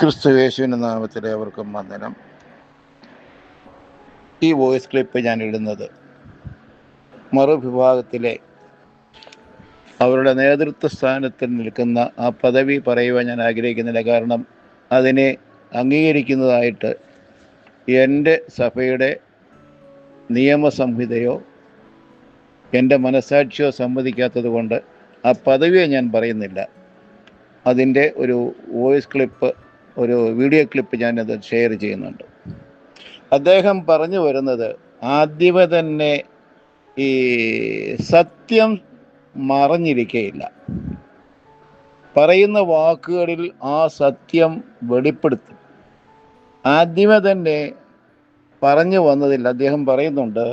ക്രിസ്തു യേശുവിന്റെ നാമത്തിൽ അവർക്കും വന്ദനം. ഈ വോയിസ് ക്ലിപ്പ് ഞാൻ ഇടുന്നത് മറുവിഭാഗത്തിലെ അവരുടെ നേതൃത്വ സ്ഥാനത്തിൽ നിൽക്കുന്ന ആ പദവി പറയുവാൻ ഞാൻ ആഗ്രഹിക്കുന്നില്ല. കാരണം അതിനെ അംഗീകരിക്കുന്നതായിട്ട് എന്റെ സഭയുടെ നിയമസംഹിതയോ എന്റെ മനസാക്ഷിയോ സമ്മതിക്കാത്തത് കൊണ്ട് ആ പദവിയെ ഞാൻ പറയുന്നില്ല. അതിന്റെ ഒരു വോയിസ് ക്ലിപ്പ് ഒരു വീഡിയോ ക്ലിപ്പ് ഞാനത് ഷെയർ ചെയ്യുന്നുണ്ട്. അദ്ദേഹം പറഞ്ഞു വരുന്നത് ആദ്യമേ തന്നെ ഈ സത്യം മറഞ്ഞിരിക്കയില്ല. പറയുന്ന വാക്കുകളിൽ ആ സത്യം വെളിപ്പെടുത്തും. ആദ്യമേ തന്നെ പറഞ്ഞു വന്നതിൽ അദ്ദേഹം പറയുന്നുണ്ട്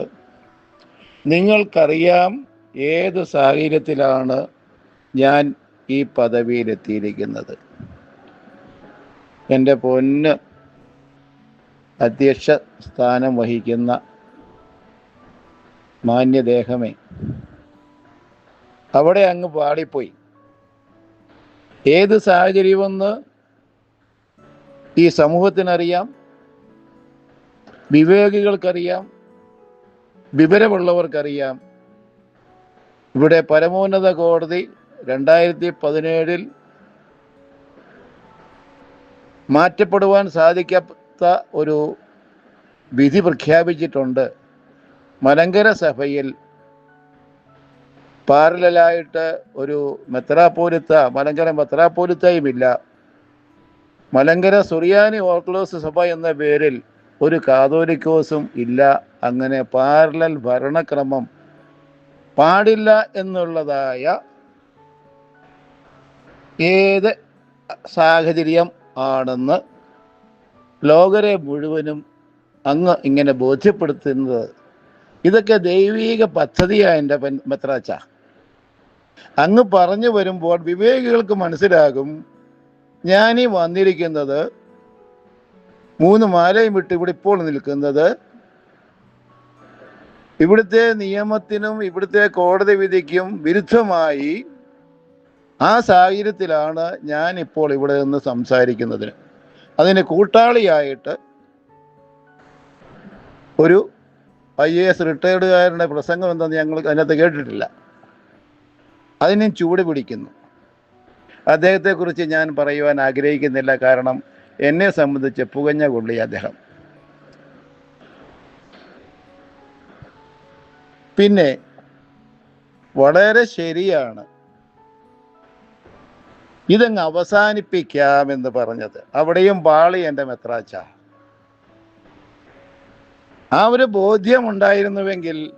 നിങ്ങൾക്കറിയാം ഏത് സാഹചര്യത്തിലാണ് ഞാൻ ഈ പദവിയിലെത്തിയിരിക്കുന്നത്. എന്റെ പൊന്ന് അധ്യക്ഷ സ്ഥാനം വഹിക്കുന്ന മാന്യദേഹമേ. അവിടെ അങ്ങ് പാടിപ്പോയി ഏത് സാഹചര്യമെന്ന് ഈ സമൂഹത്തിനറിയാം. വിവേകികൾക്കറിയാം. വിവരമുള്ളവർക്കറിയാം. ഇവിടെ പരമോന്നത കോടതി രണ്ടായിരത്തി പതിനേഴിൽ മാറ്റപ്പെടുവാൻ സാധിക്കാത്ത ഒരു വിധി പ്രഖ്യാപിച്ചിട്ടുണ്ട്. മലങ്കര സഭയിൽ പാരലായിട്ട് ഒരു മെത്രാപോലിത്ത മലങ്കര മെത്രാപ്പോലിത്തയുമില്ല. മലങ്കര സുറിയാനി ഓർത്തഡോക്സ് സഭ എന്ന പേരിൽ ഒരു കാതോലിക്കോസും ഇല്ല. അങ്ങനെ പാരലൽ ഭരണക്രമം പാടില്ല എന്നുള്ളതായ ഏത് സാഹചര്യം ആണെന്ന് ലോകരെ മുഴുവനും അങ്ങ് ഇങ്ങനെ ബോധ്യപ്പെടുത്തുന്നത്. ഇതൊക്കെ ദൈവീക പദ്ധതിയാണ് എന്റെ മെത്രാച്ച. അങ്ങ് പറഞ്ഞു വരുമ്പോൾ വിവേകികൾക്ക് മനസ്സിലാകും ഞാനീ വന്നിരിക്കുന്നത് മൂന്ന് മാലയും വിട്ട് ഇവിടെ ഇപ്പോൾ നിൽക്കുന്നത് ഇവിടുത്തെ നിയമത്തിനും ഇവിടുത്തെ കോടതി വിധിക്കും വിരുദ്ധമായി ആ സാഹചര്യത്തിലാണ് ഞാൻ ഇപ്പോൾ ഇവിടെ നിന്ന് സംസാരിക്കുന്നതിന്. അതിന് കൂട്ടാളിയായിട്ട് ഒരു ഐ എ എസ് റിട്ടയർഡുകാരുടെ പ്രസംഗം എന്തെന്ന് ഞങ്ങൾ അതിനകത്ത് കേട്ടിട്ടില്ല. അതിനും ചൂട് പിടിക്കുന്നു. അദ്ദേഹത്തെക്കുറിച്ച് ഞാൻ പറയുവാൻ ആഗ്രഹിക്കുന്നില്ല. കാരണം എന്നെ സംബന്ധിച്ച് പുകഞ്ഞ കൊള്ളി അദ്ദേഹം. പിന്നെ വളരെ ശരിയാണ് ഇതങ്ങ് അവസാനിപ്പിക്കാമെന്ന് പറഞ്ഞത്. അവിടെയും പാളി എന്റെ മെത്രാച്ച. ആ ഒരു ബോധ്യമുണ്ടായിരുന്നുവെങ്കിൽ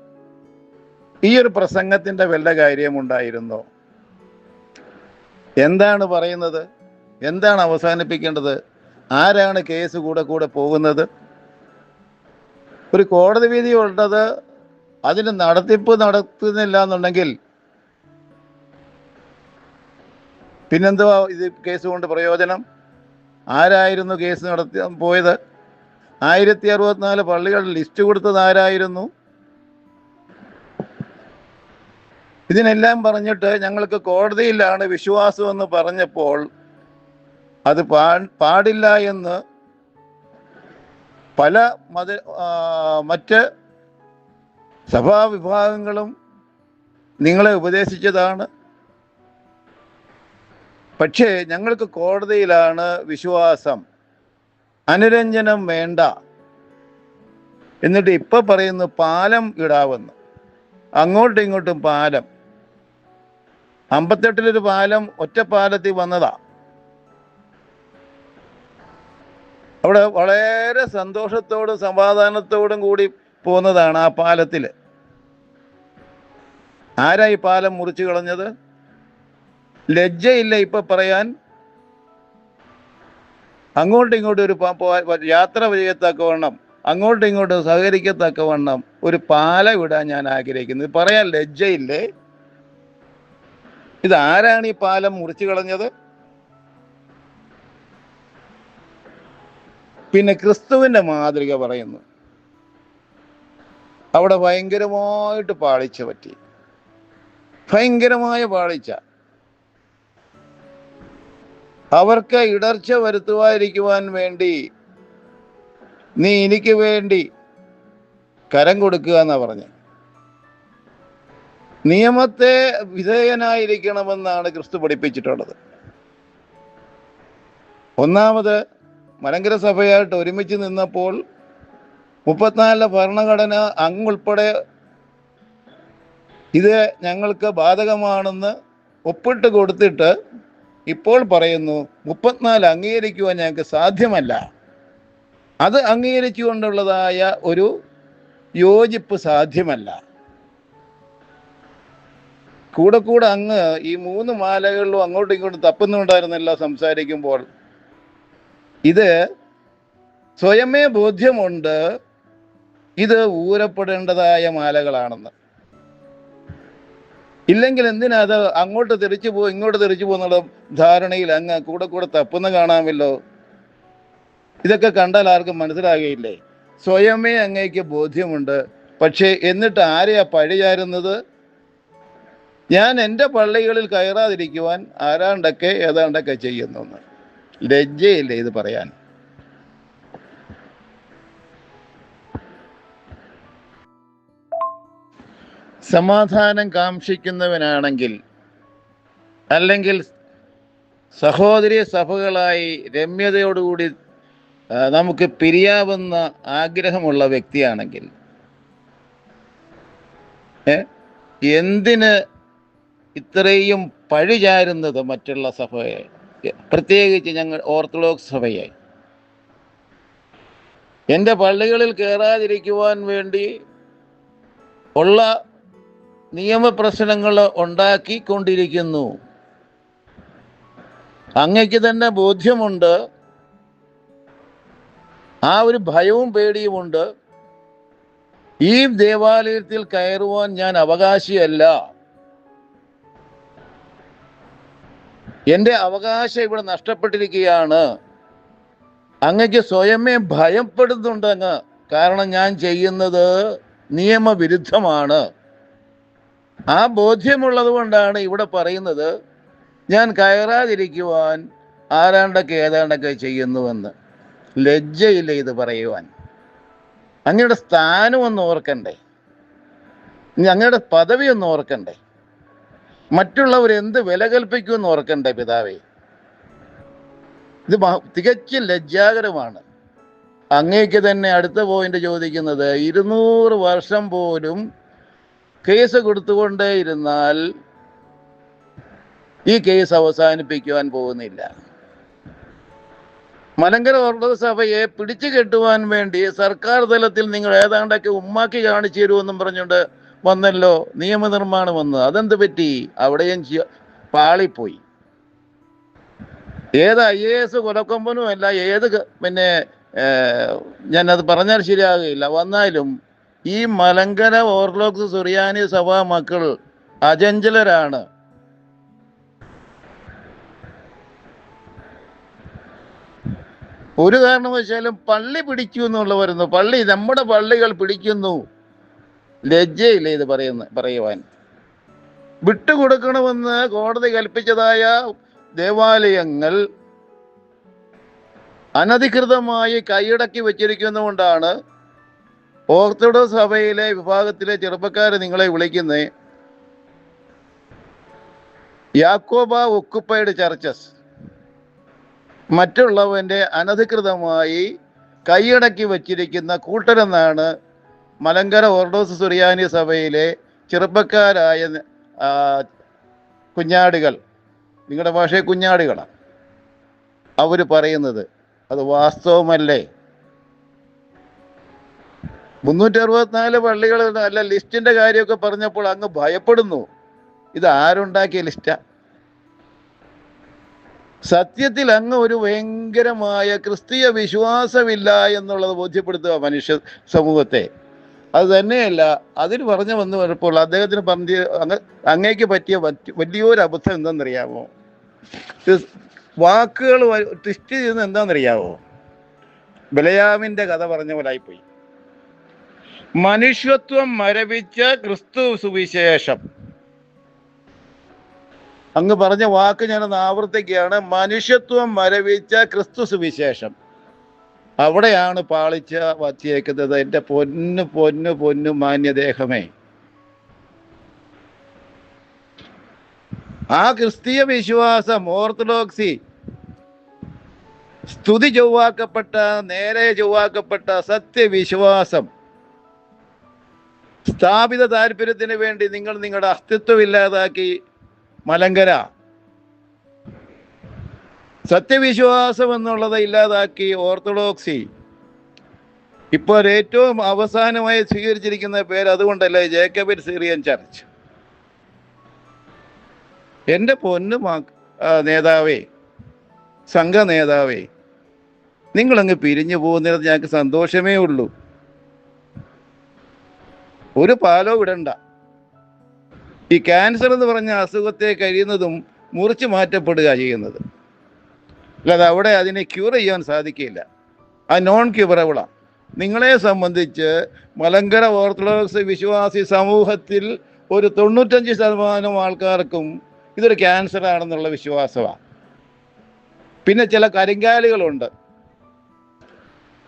ഈ ഒരു പ്രസംഗത്തിന്റെ വല്ല കാര്യമുണ്ടായിരുന്നോ? എന്താണ് പറയുന്നത്? എന്താണ് അവസാനിപ്പിക്കേണ്ടത്? ആരാണ് കേസ് കൂടെ കൂടെ പോകുന്നത്? ഒരു കോടതി വിധി ഉള്ളത് അതിന് നടത്തിപ്പ് നടത്തുന്നില്ല എന്നുണ്ടെങ്കിൽ പിന്നെന്തുവാ ഇത് കേസ് കൊണ്ട് പ്രയോജനം? ആരായിരുന്നു കേസ് നടത്തി പോയത്? ആയിരത്തി അറുപത്തിനാല് പള്ളികളുടെ ലിസ്റ്റ് കൊടുത്തത് ആരായിരുന്നു? ഇതിനെല്ലാം പറഞ്ഞിട്ട് ഞങ്ങൾക്ക് കോടതിയിലാണ് വിശ്വാസം എന്ന് പറഞ്ഞപ്പോൾ അത് പാടില്ല എന്ന് പല മത മറ്റ് സഭാവിഭാഗങ്ങളും നിങ്ങളെ ഉപദേശിച്ചതാണ്. പക്ഷേ ഞങ്ങൾക്ക് കോടതിയിലാണ് വിശ്വാസം. അനുരഞ്ജനം വേണ്ട. എന്നിട്ട് ഇപ്പൊ പറയുന്നു പാലം ഇടാവെന്ന്. അങ്ങോട്ടും ഇങ്ങോട്ടും പാലം. അമ്പത്തെട്ടിലൊരു പാലം ഒറ്റപ്പാലത്തിൽ വന്നതാ. അവിടെ വളരെ സന്തോഷത്തോടും സമാധാനത്തോടും കൂടി പോകുന്നതാണ് ആ പാലത്തിൽ ആരാ ഈ പാലം മുറിച്ചു കളഞ്ഞത്? ലജ്ജയില്ല ഇപ്പൊ പറയാൻ. അങ്ങോട്ടും ഇങ്ങോട്ടും ഒരു യാത്ര ചെയ്യത്തക്കവണ്ണം അങ്ങോട്ടും ഇങ്ങോട്ടും സഹകരിക്കത്തക്കവണ്ണം ഒരു പാല വിടാൻ ഞാൻ ആഗ്രഹിക്കുന്നു. പറയാൻ ലജ്ജയില്ലേ? ഇതാരാണ് ഈ പാലം മുറിച്ചു കളഞ്ഞത്? പിന്നെ ക്രിസ്തുവിന്റെ മാതൃക പറയുന്നു. അവിടെ ഭയങ്കരമായിട്ട് പാളിച്ച പറ്റി. ഭയങ്കരമായ പാളിച്ച. അവർക്ക് ഇടർച്ച വരുത്തുവാതിരിക്കുവാൻ വേണ്ടി. നീ എനിക്ക് വേണ്ടി കരം കൊടുക്കുക എന്നാ പറഞ്ഞു നിയമത്തെ വിധേയനായിരിക്കണമെന്നാണ് ക്രിസ്തു പഠിപ്പിച്ചിട്ടുള്ളത്. ഒന്നാമത് മലങ്കര സഭയായിട്ട് ഒരുമിച്ച് നിന്നപ്പോൾ മുപ്പത്തിനാലിലെ ഭരണഘടന അങ്ങുൾപ്പെടെ ഇത് ഞങ്ങൾക്ക് ബാധകമാണെന്ന് ഒപ്പിട്ട് കൊടുത്തിട്ട് ഇപ്പോൾ പറയുന്നു മുപ്പത്തിനാല് അംഗീകരിക്കുവാൻ ഞങ്ങൾക്ക് സാധ്യമല്ല. അത് അംഗീകരിച്ചുകൊണ്ടുള്ളതായ ഒരു യോജിപ്പ് സാധ്യമല്ല. കൂടെ കൂടെ അങ്ങ് ഈ മൂന്ന് മാലകളിലും അങ്ങോട്ടും ഇങ്ങോട്ടും തപ്പുന്നുണ്ടായിരുന്നില്ല സംസാരിക്കുമ്പോൾ. ഇത് സ്വയമേ ബോധ്യമുണ്ട് ഇത് ഊരപ്പെടേണ്ടതായ മാലകളാണെന്ന്. ഇല്ലെങ്കിൽ എന്തിനാ അത് അങ്ങോട്ട് തിരിച്ചു പോകും ഇങ്ങോട്ട് തിരിച്ചു പോകുന്നുള്ള ധാരണയിൽ അങ്ങ് കൂടെ കൂടെ തപ്പുന്ന കാണാമല്ലോ? ഇതൊക്കെ കണ്ടാൽ ആർക്കും മനസ്സിലാകുകയില്ലേ സ്വയമേ അങ്ങേക്ക് ബോധ്യമുണ്ട്. പക്ഷേ എന്നിട്ട് ആരെയാ പഴിചാരുന്നത് ഞാൻ എന്റെ പള്ളികളിൽ കയറാതിരിക്കുവാൻ ആരാണ്ടൊക്കെ ഏതാണ്ടൊക്കെ ചെയ്യുന്നു ലജ്ജയില്ലേ ഇത് പറയാൻ? സമാധാനം കാക്ഷിക്കുന്നവനാണെങ്കിൽ അല്ലെങ്കിൽ സഹോദരി സഭകളായി രമ്യതയോടുകൂടി നമുക്ക് പിരിയാവുന്ന ആഗ്രഹമുള്ള വ്യക്തിയാണെങ്കിൽ എന്തിന് ഇത്രയും പഴിചാരുന്നത് മറ്റുള്ള സഭയെ? പ്രത്യേകിച്ച് ഞങ്ങൾ ഓർത്തഡോക്സ് സഭയെ. എന്റെ പള്ളികളിൽ കയറാതിരിക്കുവാൻ വേണ്ടി ഉള്ള നിയമപ്രശ്നങ്ങൾ ഉണ്ടാക്കിക്കൊണ്ടിരിക്കുന്നു. അങ്ങയ്ക്ക് തന്നെ ബോധ്യമുണ്ട്. ആ ഒരു ഭയവും പേടിയുമുണ്ട്. ഈ ദേവാലയത്തിൽ കയറുവാൻ ഞാൻ അവകാശിയല്ല. എന്റെ അവകാശം ഇവിടെ നഷ്ടപ്പെട്ടിരിക്കുകയാണ്. അങ്ങക്ക് സ്വയമേ ഭയപ്പെടുന്നുണ്ട് അങ്ങ് കാരണം ഞാൻ ചെയ്യുന്നത് നിയമവിരുദ്ധമാണ്. ആ ബോധ്യമുള്ളത് കൊണ്ടാണ് ഇവിടെ പറയുന്നത് ഞാൻ കയറാതിരിക്കുവാൻ ആരാണ്ടൊക്കെ ഏതാണ്ടൊക്കെ ചെയ്യുന്നുവെന്ന്. ലജ്ജയില്ല ഇത് പറയുവാൻ. അങ്ങയുടെ സ്ഥാനം ഒന്ന് ഓർക്കണ്ടേ. അങ്ങയുടെ പദവി ഒന്ന് ഓർക്കണ്ടേ. മറ്റുള്ളവർ എന്ത് വില കൽപ്പിക്കുമെന്ന് ഓർക്കണ്ടേ പിതാവേ. ഇത് തികച്ചും ലജ്ജാകരമാണ്. അങ്ങേക്ക് തന്നെ അടുത്ത പോയിന്റ് ചോദിക്കുന്നത് ഇരുന്നൂറ് വർഷം പോലും കേസ് കൊടുത്തുകൊണ്ടേയിരുന്നാൽ ഈ കേസ് അവസാനിപ്പിക്കുവാൻ പോകുന്നില്ല. മലങ്കര ഓർത്തഡോക്സ് സഭയെ പിടിച്ചു കെട്ടുവാൻ വേണ്ടി സർക്കാർ തലത്തിൽ നിങ്ങൾ ഏതാണ്ടൊക്കെ ഉമ്മാക്കി കാണിച്ചു തരുമെന്നും പറഞ്ഞുകൊണ്ട് വന്നല്ലോ നിയമനിർമ്മാണം വന്ന് അതെന്ത് പറ്റി? അവിടെയും പാളിപ്പോയി. ഏത് ഐ എ എസ് കൊലക്കൊമ്പനും അല്ല ഏത് പിന്നെ ഞാനത് പറഞ്ഞാൽ ശരിയാകുകയില്ല. വന്നാലും ഈ മലങ്കര ഓർത്തഡോക്സ് സുറിയാനി സഭാ മക്കൾ അചഞ്ചലരാണ്. ഒരു കാരണവശാലും പള്ളി പിടിച്ചു എന്നുള്ള വരുന്നു. പള്ളി നമ്മുടെ പള്ളികൾ പിടിക്കുന്നു. ലജ്ജയില്ല ഇത് പറയുന്ന പറയുവാൻ? വിട്ടുകൊടുക്കണമെന്ന് കോടതി കൽപ്പിച്ചതായ ദേവാലയങ്ങൾ അനധികൃതമായി കൈയടക്കി വെച്ചിരിക്കുന്നതുകൊണ്ടാണ് ഓർത്തഡോക്സ് സഭയിലെ വിഭാഗത്തിലെ ചെറുപ്പക്കാർ നിങ്ങളെ വിളിക്കുന്നത് യാക്കോബ ഒക്കുപ്പൈഡ് ചർച്ചസ്. മറ്റുള്ളവന്റെ അനധികൃതമായി കൈയടക്കി വച്ചിരിക്കുന്ന കൂട്ടരെന്നാണ് മലങ്കര ഓർഡോസ് സുറിയാനി സഭയിലെ ചെറുപ്പക്കാരായ കുഞ്ഞാടുകൾ. നിങ്ങളുടെ ഭാഷയെ കുഞ്ഞാടുകളാണ് അവർ പറയുന്നത്. അത് വാസ്തവമല്ലേ? മുന്നൂറ്റി അറുപത്തിനാല് പള്ളികൾ അല്ല ലിസ്റ്റിന്റെ കാര്യമൊക്കെ പറഞ്ഞപ്പോൾ അങ്ങ് ഭയപ്പെടുന്നു. ഇത് ആരുണ്ടാക്കിയ ലിസ്റ്റാ? സത്യത്തിൽ അങ്ങ് ഒരു ഭയങ്കരമായ ക്രിസ്തീയ വിശ്വാസമില്ല എന്നുള്ളത് ബോധ്യപ്പെടുത്തുക മനുഷ്യ സമൂഹത്തെ. അത് തന്നെയല്ല അതിന് പറഞ്ഞു വന്നു വരുമ്പോൾ അദ്ദേഹത്തിന് പറഞ്ഞ അങ്ങ് അങ്ങേക്ക് പറ്റിയ വലിയൊരു അബദ്ധം എന്താണെന്നറിയാമോ? വാക്കുകൾ ട്വിസ്റ്റ് ചെയ്യുന്ന എന്താണെന്നറിയാമോ? ബലയാമിന്റെ കഥ പറഞ്ഞ പോലായിപ്പോയി മനുഷ്യത്വം മരവിച്ച ക്രിസ്തു സുവിശേഷം. അങ്ങ് പറഞ്ഞ വാക്ക് ഞാനൊന്ന് ആവർത്തിക്കുകയാണ്. മനുഷ്യത്വം മരവിച്ച ക്രിസ്തു സുവിശേഷം. അവിടെയാണ് പാളിച്ച വത്തിയേക്കുന്നത്. എന്റെ പൊന്നു പൊന്നു പൊന്നു മാന്യദേഹമേ ആ ക്രിസ്തീയ വിശ്വാസം ഓർത്തഡോക്സി സ്തുതി ചൊവ്വാക്കപ്പെട്ട നേരെ ചൊവ്വാക്കപ്പെട്ട സത്യവിശ്വാസം സ്ഥാപിത താല്പര്യത്തിന് വേണ്ടി നിങ്ങൾ നിങ്ങളുടെ അസ്തിത്വം ഇല്ലാതാക്കി. മലങ്കര. സത്യവിശ്വാസം എന്നുള്ളത് ഇല്ലാതാക്കി ഓർത്തഡോക്സി. ഇപ്പോൾ ഏറ്റവും അവസാനമായി സ്വീകരിച്ചിരിക്കുന്ന പേര് അതുകൊണ്ടല്ലേ ജേക്കബിൻ സിറിയൻ ചർച്ച്. എന്റെ പൊന്നു നേതാവേ സംഘ നേതാവേ നിങ്ങളങ്ങ് പിരിഞ്ഞു പോകുന്നത് ഞങ്ങൾക്ക് സന്തോഷമേ ഉള്ളൂ. ഒരു പാലോ വിടണ്ട. ഈ ക്യാൻസർ എന്ന് പറഞ്ഞ അസുഖത്തെ കഴിയുന്നതും മുറിച്ചു മാറ്റപ്പെടുക ചെയ്യുന്നത്. അല്ലാതെ അവിടെ അതിനെ ക്യൂർ ചെയ്യാൻ സാധിക്കില്ല. ആ നോൺ ക്യൂറബിളാണ് നിങ്ങളെ സംബന്ധിച്ച് മലങ്കര ഓർത്തഡോക്സ് വിശ്വാസി സമൂഹത്തിൽ ഒരു തൊണ്ണൂറ്റഞ്ച് ശതമാനം ആൾക്കാർക്കും ഇതൊരു ക്യാൻസർ ആണെന്നുള്ള വിശ്വാസമാണ് പിന്നെ ചില കരിങ്കാലുകളുണ്ട്.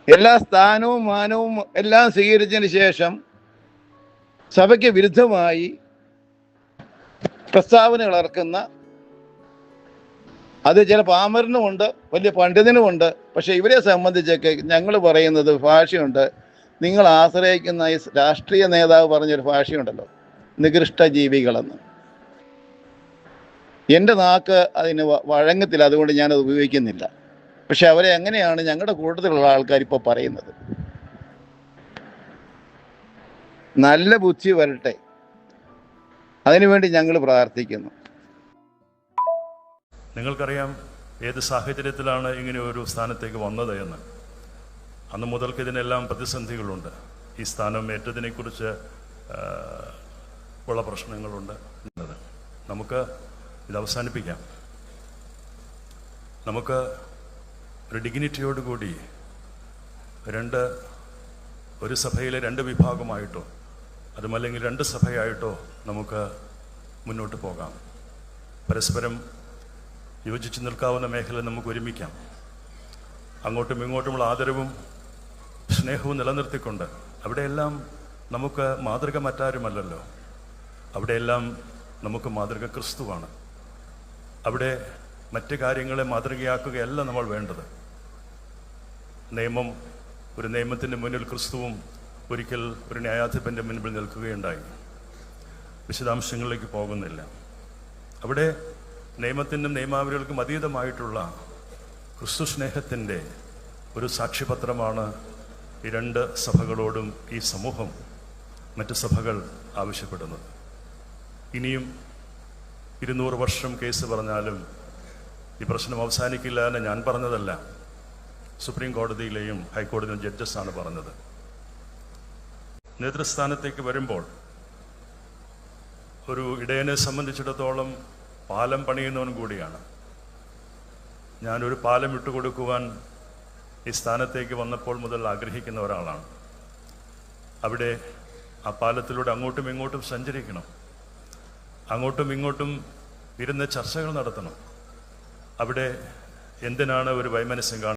എല്ലാ സ്ഥാനവും മാനവും എല്ലാം സ്വീകരിച്ചതിന് ശേഷം സഭയ്ക്ക് വിരുദ്ധമായി പ്രസ്താവനകൾ ഇറക്കുന്ന അത് ചില പാമരനുമുണ്ട് വലിയ പണ്ഡിതനുമുണ്ട് പക്ഷെ ഇവരെ സംബന്ധിച്ചൊക്കെ ഞങ്ങൾ പറയുന്നത് ഭാഷയുണ്ട്. നിങ്ങൾ ആശ്രയിക്കുന്ന ഈ രാഷ്ട്രീയ നേതാവ് പറഞ്ഞൊരു ഭാഷയുണ്ടല്ലോ നികൃഷ്ട ജീവികളെന്ന്. എന്റെ നാക്ക് അതിന് വഴങ്ങത്തില്ല അതുകൊണ്ട് ഞാനത് ഉപയോഗിക്കുന്നില്ല. പക്ഷെ അവരെ എങ്ങനെയാണ് ഞങ്ങളുടെ കൂട്ടത്തിലുള്ള ആൾക്കാർ ഇപ്പോൾ പറയുന്നത്? നല്ല ബുദ്ധി വരട്ടെ. അതിനുവേണ്ടി ഞങ്ങൾ പ്രാർത്ഥിക്കുന്നു. നിങ്ങൾക്കറിയാം ഏത് സാഹചര്യത്തിലാണ് ഇങ്ങനെ ഒരു സ്ഥാനത്തേക്ക് വന്നത് എന്ന്. അന്ന് മുതൽക്ക് ഇതിനെല്ലാം പ്രതിസന്ധികളുണ്ട്. ഈ സ്ഥാനം ഏറ്റതിനെക്കുറിച്ച് ഉള്ള പ്രശ്നങ്ങളുണ്ട് നമുക്ക് ഇത് അവസാനിപ്പിക്കാം. നമുക്ക് ഒരു ഡിഗ്നിറ്റിയോടുകൂടി രണ്ട് ഒരു സഭയിലെ രണ്ട് വിഭാഗമായിട്ടോ അതുമല്ലെങ്കിൽ രണ്ട് സഭയായിട്ടോ നമുക്ക് മുന്നോട്ട് പോകാം. പരസ്പരം യോജിച്ച് നിൽക്കാവുന്ന മേഖല നമുക്ക് ഒരുമിക്കാം. അങ്ങോട്ടും ഇങ്ങോട്ടുമുള്ള ആദരവും സ്നേഹവും നിലനിർത്തിക്കൊണ്ട് അവിടെയെല്ലാം നമുക്ക് മാതൃക മറ്റാരുമല്ലല്ലോ. അവിടെയെല്ലാം നമുക്ക് മാതൃക ക്രിസ്തുവാണ്. അവിടെ മറ്റ് കാര്യങ്ങളെ മാതൃകയാക്കുകയല്ല നമ്മൾ വേണ്ടത്. നിയമം ഒരു നിയമത്തിന്റെ മുന്നിൽ ക്രിസ്തുവും ഒരിക്കൽ ഒരു ന്യായാധിപന്റെ മുൻപിൽ നിൽക്കുകയുണ്ടായി. വിശദാംശങ്ങളിലേക്ക് പോകുന്നില്ല. അവിടെ നിയമത്തിനും നിയമാവലികൾക്കും അതീതമായിട്ടുള്ള ക്രിസ്തു സ്നേഹത്തിന്റെ ഒരു സാക്ഷിപത്രമാണ് ഈ രണ്ട് സഭകളോടും ഈ സമൂഹം മറ്റ് സഭകൾ ആവശ്യപ്പെടുന്നത്. ഇനിയും ഇരുന്നൂറ് വർഷം കേസ് പറഞ്ഞാലും ഈ പ്രശ്നം അവസാനിക്കില്ല എന്ന് ഞാൻ പറഞ്ഞതല്ല. സുപ്രീം കോടതിയിലെയും ഹൈക്കോടതിയിലെയും ജഡ്ജസാണ് പറഞ്ഞത്. നേതൃസ്ഥാനത്തേക്ക് വരുമ്പോൾ ഒരു ഇടയനെ സംബന്ധിച്ചിടത്തോളം പാലം പണിയുന്നവൻ കൂടിയാണ്. ഞാനൊരു പാലം വിട്ടുകൊടുക്കുവാൻ ഈ സ്ഥാനത്തേക്ക് വന്നപ്പോൾ മുതൽ ആഗ്രഹിക്കുന്ന ഒരാളാണ്. അവിടെ ആ പാലത്തിലൂടെ അങ്ങോട്ടും ഇങ്ങോട്ടും സഞ്ചരിക്കണം. അങ്ങോട്ടും ഇങ്ങോട്ടും ഇരുന്ന് ചർച്ചകൾ നടത്തണം. അവിടെ എന്തിനാണ് ഒരു വൈമനസ്യം